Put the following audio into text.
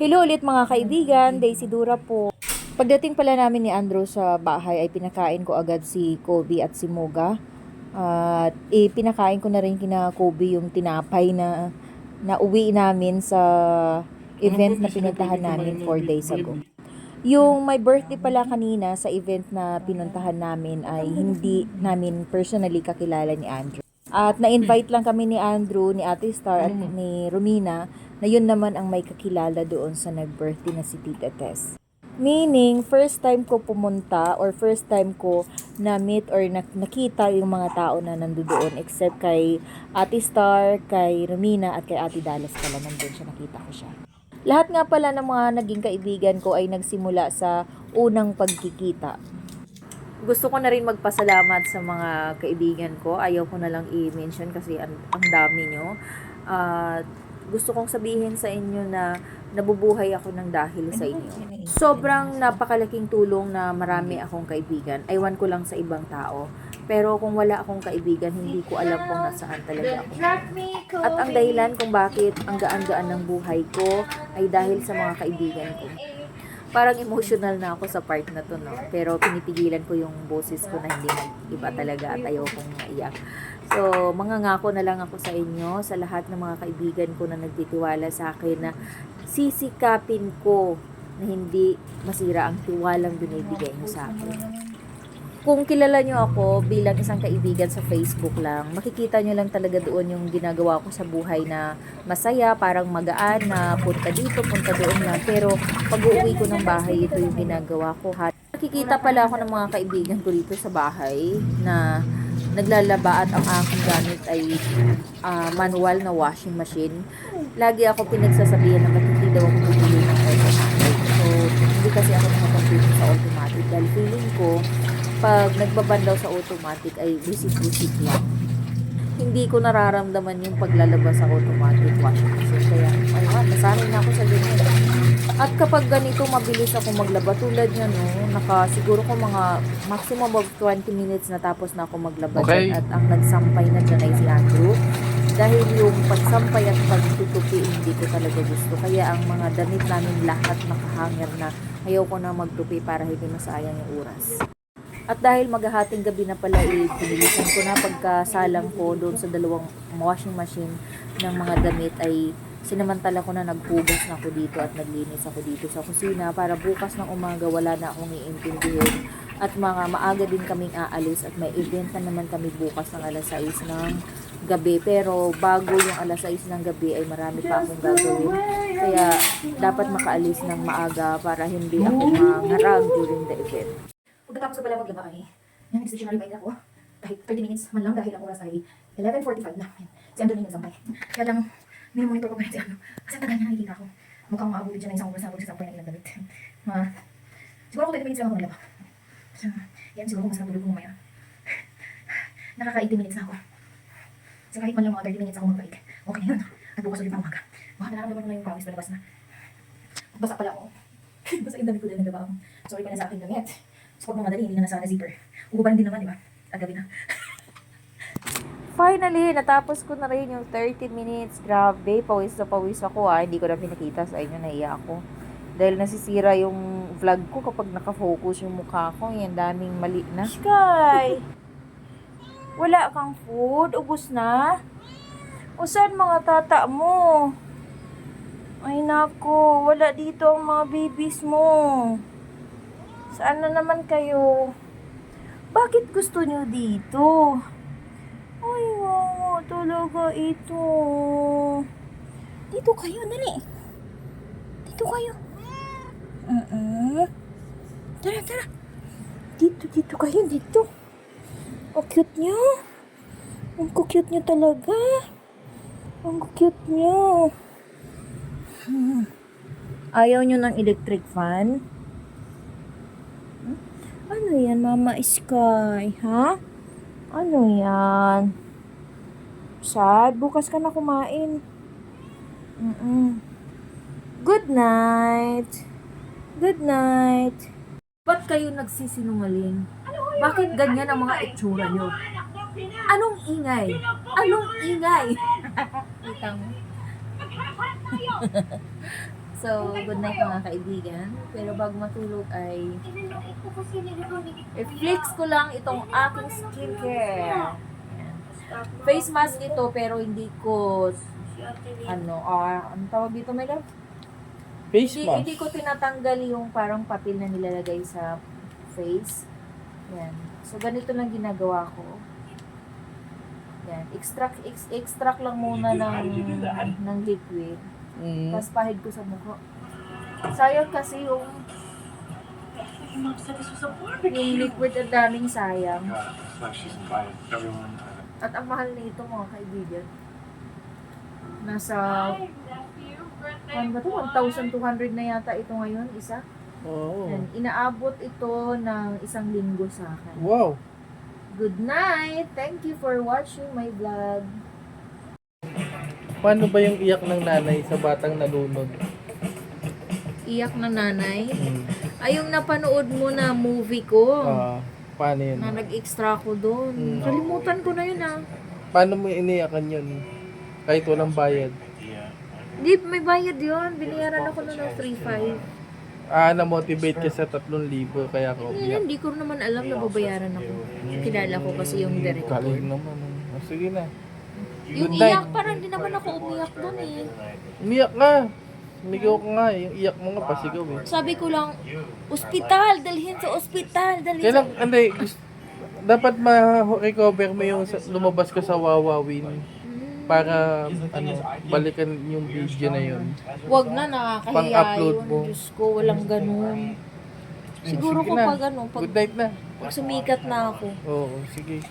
Hello ulit mga kaibigan, Daisy Dura po. Pagdating pala namin ni Andrew sa bahay ay pinakain ko agad si Kobe at si Moga. At eh, pinakain ko na rin kina Kobe yung tinapay na na uwi namin sa event na pinuntahan namin 4 days ago. Yung my birthday pala kanina sa event na pinuntahan namin ay hindi namin personally kakilala ni Andrew. At na-invite lang kami ni Andrew, ni Ate Star at ni Romina na yun naman ang may kakilala doon sa nag-birthday na si Tita Tess. Meaning, first time ko pumunta or first time ko na-meet or nak- nakita yung mga tao na nandoon except kay Ate Star, kay Romina at kay Ate Dallas pala nandun siya, nakita ko siya. Lahat nga pala ng mga naging kaibigan ko ay nagsimula sa unang pagkikita. Gusto ko na rin magpasalamat sa mga kaibigan ko. Ayaw ko na lang i-mention kasi ang, ang dami nyo. At gusto kong sabihin sa inyo na nabubuhay ako ng dahil sa inyo. Sobrang napakalaking tulong na marami akong kaibigan. Aywan ko lang sa ibang tao. Pero kung wala akong kaibigan, hindi ko alam kung nasaan talaga ako. At ang dahilan kung bakit ang gaan-gaan ng buhay ko ay dahil sa mga kaibigan ko. Parang emotional na ako sa part na to, no? Pero pinipigilan ko yung boses ko na hindi iba talaga at ayaw kong maiyak. So, mga ngako na lang ako sa inyo, sa lahat ng mga kaibigan ko na nagtitiwala sa akin na sisikapin ko na hindi masira ang tiwalang binibigay niyo sa akin kung kilala nyo ako bilang isang kaibigan sa Facebook lang, makikita nyo lang talaga doon yung ginagawa ko sa buhay na masaya, parang magaan na punta dito, punta doon lang. Pero pag uuwi ko ng bahay, ito yung ginagawa ko. Ha? Nakikita pala ako ng mga kaibigan ko dito sa bahay na naglalaba at ang aking gamit ay ah, manual na washing machine. Lagi ako pinagsasabihan na ba't hindi daw ako bumili ng automatic. So, hindi kasi ako nakapag sa automatic dahil feeling ko pag nagbaban daw sa automatic ay busit-busit lang. Hindi ko nararamdaman yung paglalabas sa automatic washing machine. Kaya, ayun, nasanay na ako sa ganyan. At kapag ganito, mabilis ako maglaba. Tulad niya, no, naka, siguro ko mga maximum of 20 minutes na tapos na ako maglaba Okay. dyan. At ang nagsampay na dyan ay si Andrew. Dahil yung pagsampay at pagtutupi, hindi ko talaga gusto. Kaya ang mga damit namin lahat nakahanger na ayaw ko na magtupi para hindi masayang yung oras. At dahil maghahating gabi na pala, eh, pinilisan ko na pagkasalang ko doon sa dalawang washing machine ng mga damit ay sinamantala ko na naghugas na ako dito at naglinis ako dito sa kusina para bukas ng umaga wala na akong iintindihin. At mga maaga din kaming aalis at may event na naman kami bukas ng alas 6 ng gabi. Pero bago yung alas 6 ng gabi ay marami pa akong gagawin. Kaya dapat makaalis ng maaga para hindi ako mangarag during the event Pagkatapos ko pala maglaba ay, yan, nag-stationary bike ako. Kahit 30 minutes man lang dahil ang oras ay 11.45 na. Yan, Si Andrew na yung nagsambay. Kaya lang, minimonitor ko pa rin si Andrew. Kasi ang tagal niya nakikita ko. Mukhang maabuti dyan na isang oras na ako sampay ng ilang damit. Mga, siguro ako 30 minutes lang ako naglaba. So, yan, siguro mas natulog ko mamaya. Nakaka-80 minutes na ako. So kahit man lang mga 30 minutes ako mag-bike, okay na yun. At bukas ulit pa umaga. Baka nararamdaman ko na yung pawis palabas na. Basa pala ako. Basta yung damit ko din naglaba ako. Sorry pa na sa aking damit. So pag mamadali, hindi na nasa zipper. Ugubarin din naman, di ba? At gabi na. Finally, natapos ko na rin yung 30 minutes. Grabe, pawis na pawis ako ah. Hindi ko na pinakita sa inyo, naiya ako. Dahil nasisira yung vlog ko kapag nakafocus yung mukha ko. Yan, daming mali na. Sky! Wala kang food? Ubus na? O saan mga tata mo? Ay nako, wala dito ang mga babies mo. Saan na naman kayo? Bakit gusto nyo dito? Ay, wow, talaga ito. Dito kayo, dali. Dito kayo. Uh-uh. Tara, tara. Dito, dito kayo, dito. Ang cute niyo. Ang cute niyo talaga. Ang cute niyo. Hmm. Ayaw niyo ng electric fan? Ano yan, Mama Sky? Ha? Ano yan? Sad, bukas ka na kumain. Mm-mm. Good night. Good night. Ba't kayo nagsisinungaling? Bakit ganyan ang mga itsura nyo? Anong ingay? Anong ingay? Kita mo? So, good night mga kaibigan. Pero bago matulog ay i-flex ko lang itong aking skincare. Face mask ito pero hindi ko ano, ah, ano tawag dito, may love? Face Hindi, mask. hindi ko tinatanggal yung parang papel na nilalagay sa face. Yan. So, ganito lang ginagawa ko. Yan. Extract, ex, extract lang muna ng, ng liquid. Mm. Tapos pahid ko sa mukha. Sayang kasi yung yung liquid ang daming sayang. At ang mahal nito mga kaibigan. Nasa, ano ba to? 1,200 na yata ito ngayon, isa. Oo. Yan. Inaabot ito ng isang linggo sa akin. Wow. Good night! Thank you for watching my vlog. Paano ba yung iyak ng nanay sa batang nalunod? Iyak na nanay. Mm. Ay, yung napanood mo na movie ko. Ah, paano yun? na nag-extra ko doon. Mm. Kalimutan ko na yun ah. Paano mo iniyakan yun? Kahit walang bayad. Hindi, may bayad yun. Binayaran ako na ng 3-5. Ah, na-motivate ka sa 3,000 kaya ka Hindi, umiyak. hindi ko naman alam na babayaran ako. Kilala ko kasi yung director. Galing naman. ah. sige na. Yung Good night. iyak, parang hindi naman ako umiyak doon eh. Umiyak nga. Umigaw ka nga. Yung iyak mo nga pasigaw eh. Sabi ko lang, ospital, dalhin sa ospital, dalhin sa... Kailan, hindi, gusto, dapat ma-recover mo yung sa- lumabas ka sa Wawawin para ano, balikan yung video na yun. Wag na, nakakahiya Pang-upload yun. mo. Diyos ko, walang ganun. Siguro Sige ko na. pag ano, pag, Good night na. pag sumikat na ako. Oo, sige.